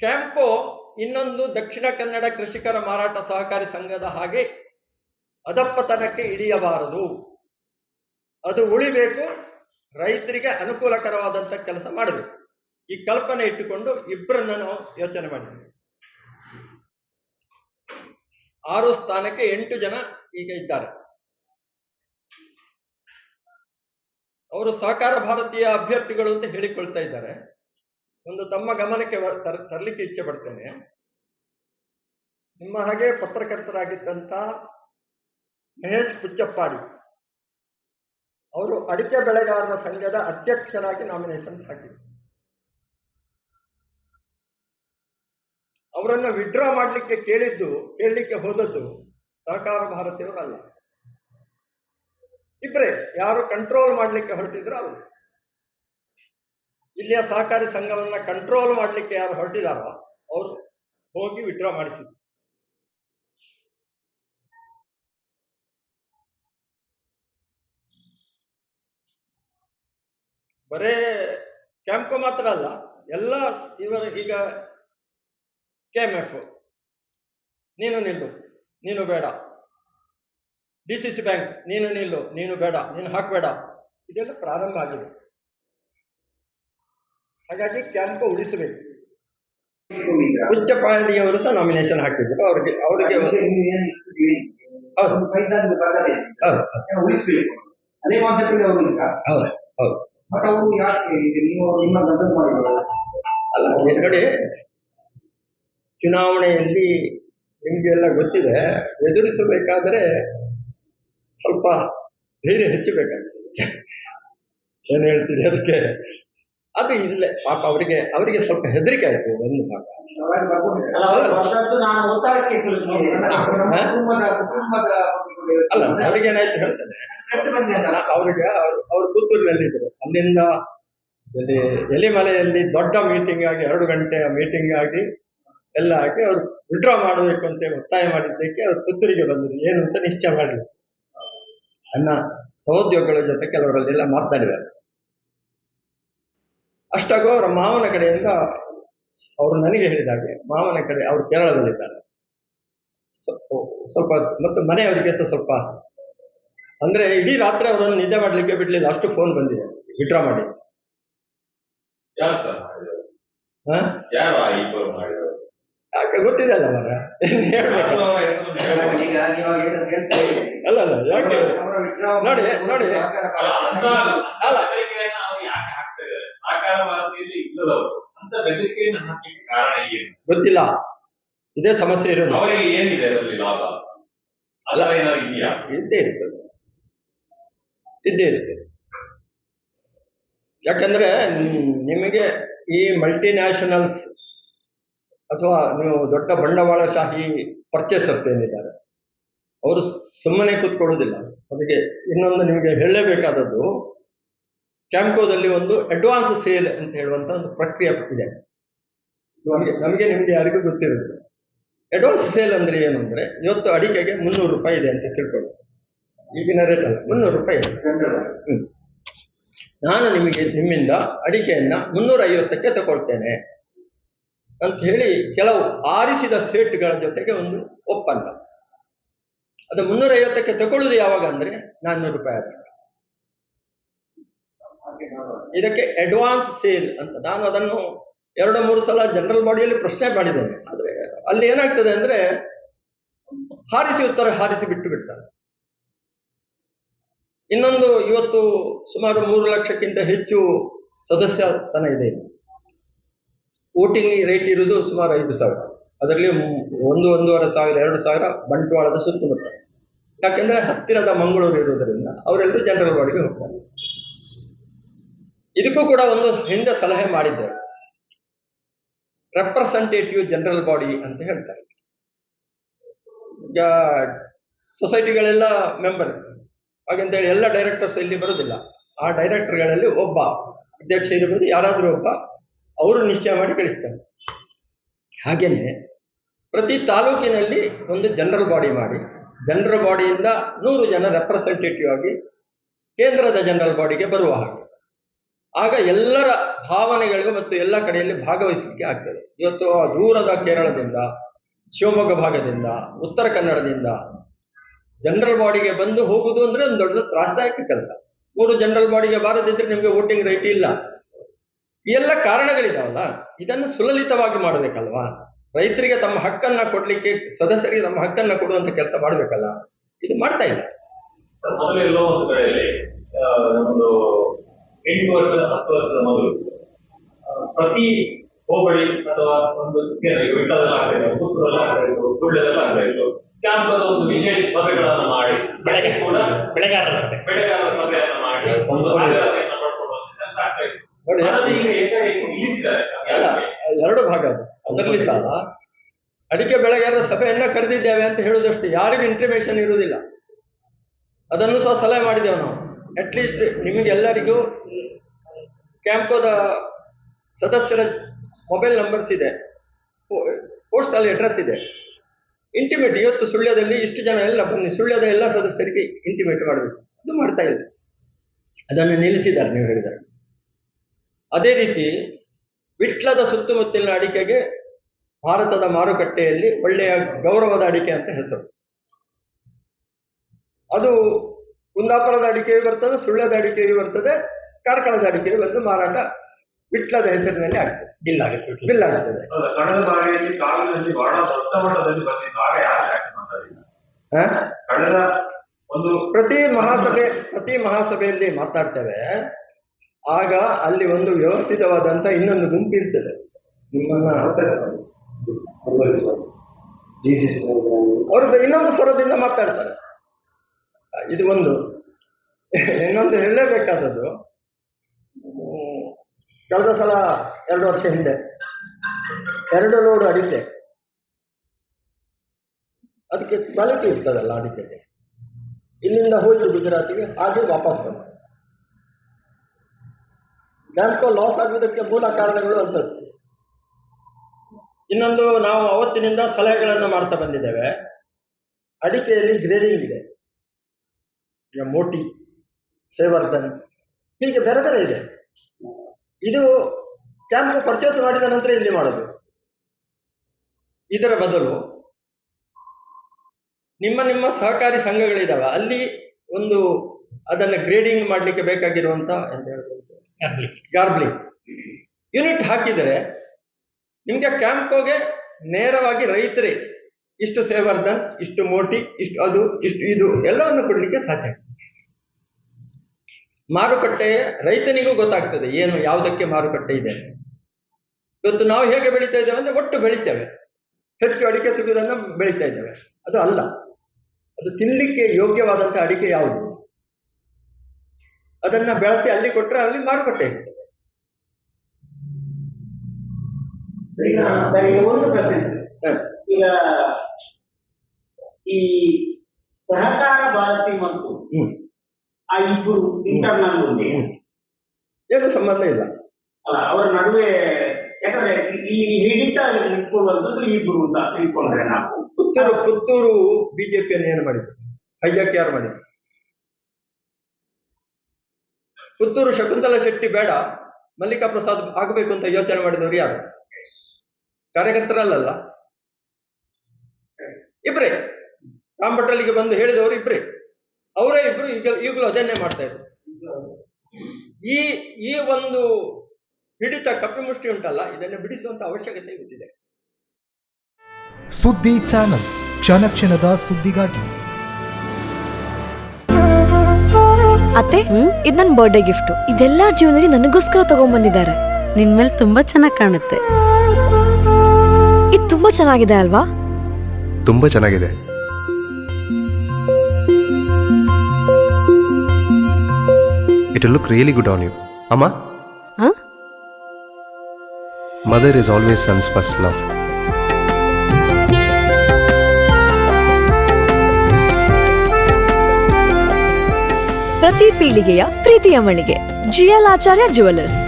ಕ್ಯಾಂಪೋ ಇನ್ನೊಂದು ದಕ್ಷಿಣ ಕನ್ನಡ ಕೃಷಿಕರ ಮಾರಾಟ ಸಹಕಾರಿ ಸಂಘದ ಹಾಗೆ ಅಧಪ್ಪತನಕ್ಕೆ ಇಳಿಯಬಾರದು ಅದು ಉಳಿಬೇಕು, ರೈತರಿಗೆ ಅನುಕೂಲಕರವಾದಂಥ ಕೆಲಸ ಮಾಡಬೇಕು. ಈ ಕಲ್ಪನೆ ಇಟ್ಟುಕೊಂಡು ಇಬ್ಬರನ್ನ ಯೋಚನೆ ಮಾಡಿದ್ವಿ. ಆರು ಸ್ಥಾನಕ್ಕೆ ಎಂಟು ಜನ ಈಗ ಇದ್ದಾರೆ. ಅವರು ಸಹಕಾರ ಭಾರತೀಯ ಅಭ್ಯರ್ಥಿಗಳು ಅಂತ ಹೇಳಿಕೊಳ್ತಾ ಇದ್ದಾರೆ. ಒಂದು ತಮ್ಮ ಗಮನಕ್ಕೆ ತರಲಿಕ್ಕೆ ಇಚ್ಛೆ ಪಡ್ತೇನೆ. ನಿಮ್ಮ ಹಾಗೆ ಪತ್ರಕರ್ತರಾಗಿದ್ದಂತ ಮಹೇಶ್ ಪುಚ್ಚಪ್ಪಾಡಿ, ಅವರು ಅಡಿಕೆ ಬೆಳೆಗಾರರ ಸಂಘದ ಅಧ್ಯಕ್ಷರಾಗಿ ನಾಮಿನೇಷನ್ ಹಾಕಿದ್ರು. ಅವರನ್ನು ವಿಡ್ರಾ ಮಾಡಲಿಕ್ಕೆ ಕೇಳಿದ್ದು, ಕೇಳಲಿಕ್ಕೆ ಹೋದದ್ದು ಸಹಕಾರ ಭಾರತೀಯರು ಅಲ್ಲ ಇಬ್ಬರೇ ಯಾರು ಕಂಟ್ರೋಲ್ ಮಾಡಲಿಕ್ಕೆ ಹೊರಟಿದ್ರು ಅವರು. ಇಲ್ಲಿಯ ಸಹಕಾರಿ ಸಂಘವನ್ನ ಕಂಟ್ರೋಲ್ ಮಾಡಲಿಕ್ಕೆ ಯಾರು ಹೊರಟಿದಾರೋ ಅವರು ಹೋಗಿ ವಿಡ್ರಾ ಮಾಡಿಸಿದ್ರು. ಬರೇ ಕ್ಯಾಂಪ್ಕೋ ಮಾತ್ರ ಅಲ್ಲ, ಎಲ್ಲ ಇವರ ಈಗ ಕೆ ಎಂ ಎಫ್ ನೀನು ನಿಲ್ಲು, ನೀನು ಬೇಡ. ಡಿ ಸಿ ಸಿ ಬ್ಯಾಂಕ್ ನೀನು ನಿಲ್ಲು, ನೀನು ಬೇಡ, ನೀನು ಹಾಕಬೇಡ. ಇದೆಲ್ಲ ಪ್ರಾರಂಭ ಆಗಿದೆ. ಹಾಗಾಗಿ ಕ್ಯಾಂಪ್ಕೋ ಉಳಿಸಬೇಕು. ಉಚ್ಚಪಾಡಿಯವರು ಸಹ ನಾಮಿನೇಷನ್ ಹಾಕಿದ್ರು. ಅವ್ರಿಗೆ ಅವರಿಗೆ ಅಲ್ಲ ನೋಡಿ ಚುನಾವಣೆಯಲ್ಲಿ ನಿಮಗೆಲ್ಲ ಗೊತ್ತಿದೆ ಎದುರಿಸಬೇಕಾದರೆ ಸ್ವಲ್ಪ ಧೈರ್ಯ ಹೆಚ್ಚಬೇಕಾಗ್ತದೆ ಏನು ಹೇಳ್ತೀರಿ ಅದಕ್ಕೆ? ಅದು ಇಲ್ಲೇ ಪಾಪ ಅವರಿಗೆ ಅವರಿಗೆ ಸ್ವಲ್ಪ ಹೆದರಿಕೆ ಆಯಿತು ಒಂದು ಭಾಗ. ಅಲ್ಲ, ಅವ್ರು ಏನಾಯ್ತು ನಾನು ಒತ್ತಡಕ್ಕೆ ಸಿಲುಕಿದ್ದೇನೆ. ನಮ್ಮ ಕುಟುಂಬದ ಕುಟುಂಬದ ಬಗ್ಗೆ ಅಲ್ಲ ಅವರಿಗೇನಾಯ್ತು ಹೇಳ್ತೇನೆ. ಅವ್ರಿಗೆ ಅವ್ರು ಅವ್ರು ಪುತ್ತೂರಿನಲ್ಲಿದ್ದರು. ಅಲ್ಲಿಂದ ಇಲ್ಲಿ ಎಲಿಮಲೆಯಲ್ಲಿ ದೊಡ್ಡ ಮೀಟಿಂಗ್ ಆಗಿ ಎರಡು ಗಂಟೆಯ ಮೀಟಿಂಗ್ ಆಗಿ ಎಲ್ಲ ಆಗಿ ಅವ್ರು ವಿಡ್ರಾ ಮಾಡಬೇಕು ಅಂತ ಒತ್ತಾಯ ಮಾಡಿದ್ದಕ್ಕೆ ಅವ್ರು ಪುತ್ತೂರಿಗೆ ಬಂದರು ಏನು ಅಂತ ನಿಶ್ಚಯ ಮಾಡಿದ್ರು ನನ್ನ ಸಹೋದ್ಯೋಗಿಗಳ ಜೊತೆ ಕೆಲವರಲ್ಲೆಲ್ಲ ಮಾತನಾಡಿದ್ದಾರೆ ಅಷ್ಟಾಗೂ ಅವರ ಮಾವನ ಕಡೆಯಿಂದ ಅವರು ನನಗೆ ಹೇಳಿದಾಗೆ ಮಾವನ ಕಡೆ ಅವರು ಕೇರಳದಲ್ಲಿದ್ದಾರೆ. ಸ್ವಲ್ಪ ಸ್ವಲ್ಪ ಮತ್ತು ಮನೆಯವರಿಗೆ ಸಹ ಸ್ವಲ್ಪ ಅಂದ್ರೆ ಇಡೀ ರಾತ್ರಿ ಅವರನ್ನು ನಿದ್ದೆ ಮಾಡಲಿಕ್ಕೆ ಬಿಡ್ಲಿಲ್ಲ ಅಷ್ಟು ಫೋನ್ ಬಂದಿದೆ ವಿಡ್ರಾ ಮಾಡಿ. ಯಾಕೆ ಗೊತ್ತಿದೆ ಅಲ್ಲ ಮರ ಅಲ್ಲ ಅಲ್ಲ ಯಾಕೆ? ನೋಡಿ, ನೋಡಿ. ಅಲ್ಲ, ಇಲ್ಲದವರು. ಅಂತ ಬೆದರಿಕೆಯನ್ನು ಹಾಕಲಿಕ್ಕೆ ಕಾರಣ ಏನು? ಗೊತ್ತಿಲ್ಲ. ಇದೇ ಸಮಸ್ಯೆ ಇರೋದು. ಅವರಿಗೆ ಏನಿದೆ ಅದರಲ್ಲಿ ಲಾಭ? ಅಲ್ಲ ಏನಾದ್ರು ಇದೆಯಾ? ಇದ್ದೇ ಇರ್ತದೆ ಇದ್ದೇ ಇರ್ತದೆ ಯಾಕಂದ್ರೆ ನಿಮಗೆ ಈ ಮಲ್ಟಿನ್ಯಾಷನಲ್ಸ್ ಅಥವಾ ನೀವು ದೊಡ್ಡ ಬಂಡವಾಳಶಾಹಿ ಪರ್ಚೇಸರ್ಸ್ ಏನಿದ್ದಾರೆ ಅವರು ಸುಮ್ಮನೆ ಕೂತ್ಕೊಳ್ಳೋದಿಲ್ಲ. ಅದಕ್ಕೆ ಇನ್ನೊಂದು ನಿಮಗೆ ಹೇಳಲೇಬೇಕಾದದ್ದು ಕ್ಯಾಂಪ್ಕೋದಲ್ಲಿ ಒಂದು ಅಡ್ವಾನ್ಸ್ ಸೇಲ್ ಅಂತ ಹೇಳುವಂತ ಒಂದು ಪ್ರಕ್ರಿಯೆ ಇದೆ. ನಮಗೆ ನಮಗೆ ನಿಮಗೆ ಯಾರಿಗೂ ಗೊತ್ತಿರುತ್ತೆ ಅಡ್ವಾನ್ಸ್ ಸೇಲ್ ಅಂದ್ರೆ ಏನು ಅಂದ್ರೆ ಇವತ್ತು ಅಡಿಕೆಗೆ ಮುನ್ನೂರು ರೂಪಾಯಿ ಇದೆ ಅಂತ ತಿಳ್ಕೊಳ್ಳಿ. ಈಗಿನ ರೇಟ್ ಅಲ್ಲ. ಮುನ್ನೂರು ರೂಪಾಯಿ ಇದೆ. ಹ್ಮ್. ನಾನು ನಿಮಗೆ ನಿಮ್ಮಿಂದ ಅಡಿಕೆಯನ್ನ ಮುನ್ನೂರ ಐವತ್ತಕ್ಕೆ ತಗೊಳ್ತೇನೆ ಅಂತ ಹೇಳಿ ಕೆಲವು ಆರಿಸಿದ ಸೇಟ್ಗಳ ಜೊತೆಗೆ ಒಂದು ಒಪ್ಪಂದ. ಅದು ಮುನ್ನೂರ ಐವತ್ತಕ್ಕೆ ತಗೊಳ್ಳೋದು ಯಾವಾಗ ಅಂದ್ರೆ ನಾನ್ನೂರು ರೂಪಾಯಿ ಆಗುತ್ತೆ. ನೋಡುವ. ಇದಕ್ಕೆ ಅಡ್ವಾನ್ಸ್ ಸೇಲ್ ಅಂತ. ನಾನು ಅದನ್ನು ಎರಡು ಮೂರು ಸಲ ಜನರಲ್ ಬಾಡಿಯಲ್ಲಿ ಪ್ರಶ್ನೆ ಮಾಡಿದ್ದೇನೆ. ಆದರೆ ಅಲ್ಲಿ ಏನಾಗ್ತದೆ ಅಂದ್ರೆ ಹಾರಿಸಿ ಉತ್ತರ ಹಾರಿಸಿ ಬಿಟ್ಟು ಬಿಡ್ತಾರೆ. ಇನ್ನೊಂದು ಇವತ್ತು ಸುಮಾರು ಮೂರು ಲಕ್ಷಕ್ಕಿಂತ ಹೆಚ್ಚು ಸದಸ್ಯತನ ಇದೆ. ವೋಟಿಂಗ್ ರೇಟ್ ಇರುವುದು ಸುಮಾರು ಐದು ಸಾವಿರ. ಅದರಲ್ಲಿ ಒಂದು, ಒಂದೂವರೆ ಸಾವಿರ, ಎರಡು ಸಾವಿರ ಬಂಟ್ವಾಳದ ಸುತ್ತಮುತ್ತ ಯಾಕೆಂದ್ರೆ ಹತ್ತಿರದ ಮಂಗಳೂರು ಇರುವುದರಿಂದ ಅವರೆಲ್ಲರೂ ಜನರಲ್ ಬಾಡಿಗೆ ಹೋಗ್ತಾರೆ. ಇದಕ್ಕೂ ಕೂಡ ಒಂದು ಹಿಂದೆ ಸಲಹೆ ಮಾಡಿದ್ದೆ. ರೆಪ್ರೆಸೆಂಟೇಟಿವ್ ಜನರಲ್ ಬಾಡಿ ಅಂತ ಹೇಳ್ತಾರೆ. ಈಗ ಸೊಸೈಟಿಗಳೆಲ್ಲ ಮೆಂಬರ್ ಹಾಗಂತೇಳಿ ಎಲ್ಲ ಡೈರೆಕ್ಟರ್ಸ್ ಇಲ್ಲಿ ಬರೋದಿಲ್ಲ. ಆ ಡೈರೆಕ್ಟರ್ಗಳಲ್ಲಿ ಒಬ್ಬ, ಅಧ್ಯಕ್ಷ ಇರಬಹುದು ಯಾರಾದರೂ ಒಬ್ಬ ಅವರು ನಿಶ್ಚಯ ಮಾಡಿ ಕಳಿಸ್ತಾರೆ. ಹಾಗೇನೆ ಪ್ರತಿ ತಾಲೂಕಿನಲ್ಲಿ ಒಂದು ಜನರಲ್ ಬಾಡಿ ಮಾಡಿ ಜನರಲ್ ಬಾಡಿಯಿಂದ ನೂರು ಜನ ರೆಪ್ರೆಸೆಂಟೇಟಿವ್ ಆಗಿ ಕೇಂದ್ರದ ಜನರಲ್ ಬಾಡಿಗೆ ಬರುವ ಹಾಗೆ. ಆಗ ಎಲ್ಲರ ಭಾವನೆಗಳಿಗೆ ಮತ್ತು ಎಲ್ಲ ಕಡೆಯಲ್ಲಿ ಭಾಗವಹಿಸಲಿಕ್ಕೆ ಆಗ್ತದೆ. ಇವತ್ತು ದೂರದ ಕೇರಳದಿಂದ, ಶಿವಮೊಗ್ಗ ಭಾಗದಿಂದ, ಉತ್ತರ ಕನ್ನಡದಿಂದ ಜನರಲ್ ಬಾಡಿಗೆ ಬಂದು ಹೋಗುದು ಅಂದ್ರೆ ಒಂದು ದೊಡ್ಡ ತ್ರಾಸದಾಯಕ ಕೆಲಸ. ಮೂರು ಜನರಲ್ ಬಾಡಿಗೆ ಬಾರದಿದ್ರೆ ನಿಮಗೆ ವೋಟಿಂಗ್ ರೈಟ್ ಇಲ್ಲ. ಈ ಎಲ್ಲ ಕಾರಣಗಳಿದಾವಲ್ಲ, ಇದನ್ನು ಸುಲಲಿತವಾಗಿ ಮಾಡಬೇಕಲ್ವಾ? ರೈತರಿಗೆ ತಮ್ಮ ಹಕ್ಕನ್ನ ಕೊಡ್ಲಿಕ್ಕೆ, ಸದಸ್ಯರಿಗೆ ತಮ್ಮ ಹಕ್ಕನ್ನ ಕೊಡುವಂತ ಕೆಲಸ ಮಾಡಬೇಕಲ್ಲ? ಇದು ಮಾಡ್ತಾ ಇಲ್ಲ. ಎಂಟು ವರ್ಷ ಹತ್ತು ವರ್ಷದ ಮಗಳು ಪ್ರತಿ ಹೋಬಳಿ ಅಥವಾ ಒಂದು ವಿಟ್ಟದಲ್ಲ ಆಗ್ಬೇಕು ಪುತ್ತೂರಲ್ಲ ಆಗ್ಬೇಕು ಸುಳ್ಳ್ಯದಲ್ಲ ಆಗ್ಬೇಕು ಕ್ಯಾಂಪದ ಒಂದು ವಿಶೇಷ ಸಭೆಗಳನ್ನು ಮಾಡಿ ಬೆಳಗ್ಗೆ ಕೂಡ ಬೆಳೆಗಾರರ ಸಭೆ. ಬೆಳೆಗಾರರ ಸಭೆಯನ್ನು ಮಾಡಿ ಒಂದು ಆಗ್ತಾ ಇತ್ತು ಈಗ ಏಕಾಏಕಿ ನಿಲ್ಲಿಸಿದ್ದಾರೆ ಎರಡು ಭಾಗ ಅದು. ಅದರಲ್ಲಿ ಸಹ ಅಡಿಕೆ ಬೆಳೆಗಾರರ ಸಭೆಯನ್ನ ಕರೆದಿದ್ದೇವೆ ಅಂತ ಹೇಳುದಷ್ಟು ಯಾರಿಗೂ ಇಂಟಿಮೇಷನ್ ಇರುವುದಿಲ್ಲ. ಅದನ್ನು ಸಹ ಸಲಹೆ ಮಾಡಿದ್ದೇವೆ ನಾವು. ಅಟ್ಲೀಸ್ಟ್ ನಿಮಗೆಲ್ಲರಿಗೂ ಕ್ಯಾಂಪೋದ ಸದಸ್ಯರ ಮೊಬೈಲ್ ನಂಬರ್ಸ್ ಇದೆ. ಪೋಸ್ಟಲ್ ಅಡ್ರೆಸ್ ಇದೆ. ಇಂಟಿಮೇಟ್ ಇವತ್ತು ಸುಳ್ಯದಲ್ಲಿ ಇಷ್ಟು ಜನ ಎಲ್ಲ ಬನ್ನಿ. ಸುಳ್ಯದ ಎಲ್ಲ ಸದಸ್ಯರಿಗೆ ಇಂಟಿಮೇಟ್ ಮಾಡಬೇಕು. ಅದು ಮಾಡ್ತಾ ಇಲ್ಲ. ಅದನ್ನು ನಿಲ್ಲಿಸಿದ್ದಾರೆ ನೀವು ಹೇಳಿದ್ದಾರೆ. ಅದೇ ರೀತಿ ವಿಟ್ಲದ ಸುತ್ತಮುತ್ತಲಿನ ಅಡಿಕೆಗೆ ಭಾರತದ ಮಾರುಕಟ್ಟೆಯಲ್ಲಿ ಒಳ್ಳೆಯ ಗೌರವದ ಅಡಿಕೆ ಅಂತ ಹೆಸರು. ಅದು ಕುಂದಾಪುರದ ಅಡಿಕೆಯು ಬರ್ತದೆ ಸುಳ್ಳದ ಅಡಿಕೆಯು ಬರ್ತದೆ ಕಾರ್ಕಳದ ಅಡಿಕೆಯು ಬಂದು ಮಾರಾಟ ವಿಟ್ಲದ ಹೆಸರಿನಲ್ಲಿ ಆಗ್ತದೆ. ಬಿಲ್ ಆಗುತ್ತೆ ಬಿಲ್ ಆಗ್ತದೆ. ಹೌದಾ? ಕಳೆದ ಬಾರಿಯಲ್ಲಿ ಕಾಲದಲ್ಲಿ ಬಹಳ ದೊಡ್ಡ ಮಟ್ಟದಲ್ಲಿ ಬಂದಿದ್ದು ಆಗ ಯಾರು ಯಾಕೆ ಮಾತಾಡಿಲ್ಲ ಹ? ಕಳೆದ ಒಂದು ಪ್ರತಿ ಮಹಾಸಭೆ ಪ್ರತಿ ಮಹಾಸಭೆಯಲ್ಲಿ ಮಾತಾಡ್ತೇವೆ ಆಗ ಅಲ್ಲಿ ಒಂದು ವ್ಯವಸ್ಥಿತವಾದಂತ ಇನ್ನೊಂದು ಗುಂಪು ಇರ್ತದೆ. ನಿಮ್ಮನ್ನ ಅವರು ಇನ್ನೊಂದು ಸ್ವರದಿಂದ ಮಾತಾಡ್ತಾರೆ. ಇದು ಒಂದು. ಇನ್ನೊಂದು ಹೇಳಲೇಬೇಕಾದದ್ದು ಕಳೆದ ಸಲ ಎರಡು ವರ್ಷ ಹಿಂದೆ. ಎರಡು ಲೋಡ್ ಅಡಿಕೆ. ಅದಕ್ಕೆ ಕ್ವಾಲಿಟಿ ಇರ್ತದಲ್ಲ ಅಡಿಕೆಗೆ. ಇಲ್ಲಿಂದ ಹೋಯ್ತು ಗುಜರಾತಿಗೆ ಹಾಗೆ ವಾಪಸ್ ಬಂತು. ಬ್ಯಾಂಕೋ ಲಾಸ್ ಆಗುವುದಕ್ಕೆ ಮೂಲ ಕಾರಣಗಳು ಅಂತದ್ದು ಇನ್ನೊಂದು ನಾವು ಅವತ್ತಿನಿಂದ ಸಲಹೆಗಳನ್ನು ಮಾಡ್ತಾ ಬಂದಿದ್ದೇವೆ. ಅಡಿಕೆಯಲ್ಲಿ ಗ್ರೇಡಿಂಗ್ ಇದೆ. ಈಗ ಮೋಟಿ ಸೇವರ್ಧನ್ ಹೀಗೆ ಬೇರೆ ಬೇರೆ ಇದೆ. ಇದು ಕ್ಯಾಂಪ್ ಪರ್ಚೇಸ್ ಮಾಡಿದ ನಂತರ ಇಲ್ಲಿ ಮಾಡೋದು? ಇದರ ಬದಲು ನಿಮ್ಮ ನಿಮ್ಮ ಸಹಕಾರಿ ಸಂಘಗಳಿದಾವೆ ಅಲ್ಲಿ ಒಂದು ಅದನ್ನ ಗ್ರೇಡಿಂಗ್ ಮಾಡಲಿಕ್ಕೆ ಬೇಕಾಗಿರುವಂತ ಎಂತ ಹೇಳ್ಬೋದು? ಗಾರ್ಬ್ಲಿಂಗ್ ಯೂನಿಟ್ ಹಾಕಿದರೆ ನಿಮಗೆ ಕ್ಯಾಂಪ್ಗೆ ನೇರವಾಗಿ ರೈತರೇ ಇಷ್ಟು ಸೇವರ್ಧನ್ ಇಷ್ಟು ಮೋಟಿ ಇಷ್ಟು ಅದು ಇಷ್ಟು ಇದು ಎಲ್ಲವನ್ನು ಕೊಡಲಿಕ್ಕೆ ಸಾಧ್ಯ ಮಾರುಕಟ್ಟೆ ರೈತನಿಗೂ ಗೊತ್ತಾಗ್ತದೆ ಏನು ಯಾವುದಕ್ಕೆ ಮಾರುಕಟ್ಟೆ ಇದೆ ಇವತ್ತು ನಾವು ಹೇಗೆ ಬೆಳೀತಾ ಇದ್ದೇವೆ ಅಂದ್ರೆ ಒಟ್ಟು ಬೆಳಿತೇವೆ. ಹೆಚ್ಚು ಅಡಿಕೆ ಸಿಗುವುದನ್ನು ಬೆಳೀತಾ ಇದ್ದೇವೆ. ಅದು ಅಲ್ಲ. ಅದು ತಿನ್ಲಿಕ್ಕೆ ಯೋಗ್ಯವಾದಂತಹ ಅಡಿಕೆ ಯಾವುದು? ಅದನ್ನ ಬೆಳೆಸಿ ಅಲ್ಲಿ ಕೊಟ್ಟರೆ ಅಲ್ಲಿ ಮಾರುಕಟ್ಟೆ ಇರ್ತದೆ. ಈಗ ಈ ಸಹಕಾರ ಭಾರತಿ ಮತ್ತು ಆ ಇಬ್ಬರು ಇಂಟರ್ನಲ್ ಮುಂದೆ. ಏನು ಸಂಬಂಧ ಇಲ್ಲ. ಅಲ್ಲ ಅವರ ನಡುವೆ ಯಾಕಂದ್ರೆ ಈ ಹಿಡಿತ ಇಟ್ಕೊಳ್ಳುವಂಥದ್ದು ಇಬ್ರು ಅಂತ ತಿಳ್ಕೊಂಡ್ರೆ ನಾವು. ಪುತ್ತೂರು ಪುತ್ತೂರು ಬಿಜೆಪಿಯನ್ನು ಏನು ಮಾಡಿದ್ರು? ಹೈಜಾಕ್ ಯಾರು ಮಾಡಿದ್ರು? ಪುತ್ತೂರು ಶಕುಂತಲಾ ಶೆಟ್ಟಿ ಬೇಡ. ಮಲ್ಲಿಕಾ ಪ್ರಸಾದ್ ಆಗಬೇಕು ಅಂತ ಯೋಚನೆ ಮಾಡಿದವರು ಯಾರು? ಕಾರ್ಯಕರ್ತರಲ್ಲಲ್ಲ ಇಬ್ರೇ. ರಾಮ್ ಬಂದು ಹೇಳಿದವರು ಇಬ್ರೇ. ಅವರೇ ಇಬ್ರು ಈಗ ಈಗಲೂ ಅದನ್ನೇ ಮಾಡ್ತಾ ಇದ್ರು. ಈ ಈ ಒಂದು ಹಿಡಿತ ಕಪಿಮುಷ್ಟಿ ಉಂಟಲ್ಲ ಇದನ್ನು ಬಿಡಿಸುವಂತ ಅವಶ್ಯಕತೆ ಇದೆ ಸುದ್ದಿ ಚಾನಲ್ ಕ್ಷಣ ಕ್ಷಣದ ಸುದ್ದಿಗಾಗಿ. ಅತ್ತೆ ಇದು ನನ್ನ ಬರ್ಡೇ ಗಿಫ್ಟ್ ಇದೆಲ್ಲ ಜೀವನದಲ್ಲಿ ನನಗೋಸ್ಕರ ತಗೊಂಡ್ಬಂದಿದ್ದಾರೆ ನಿನ್ ಮೇಲೆ ತುಂಬಾ ಚೆನ್ನಾಗಿ ಕಾಣುತ್ತೆ. ಇದು ತುಂಬಾ ಚೆನ್ನಾಗಿದೆ ಅಲ್ವಾ? ತುಂಬಾ ಚೆನ್ನಾಗಿದೆ. It look really good on you ಅಮ್ಮ Huh? Mother is always sons first love ಪ್ರತಿ ಪೀಳಿಗೆಯ ಪ್ರೀತಿಯ ಮಳಿಗೆ. GL Acharya jewellers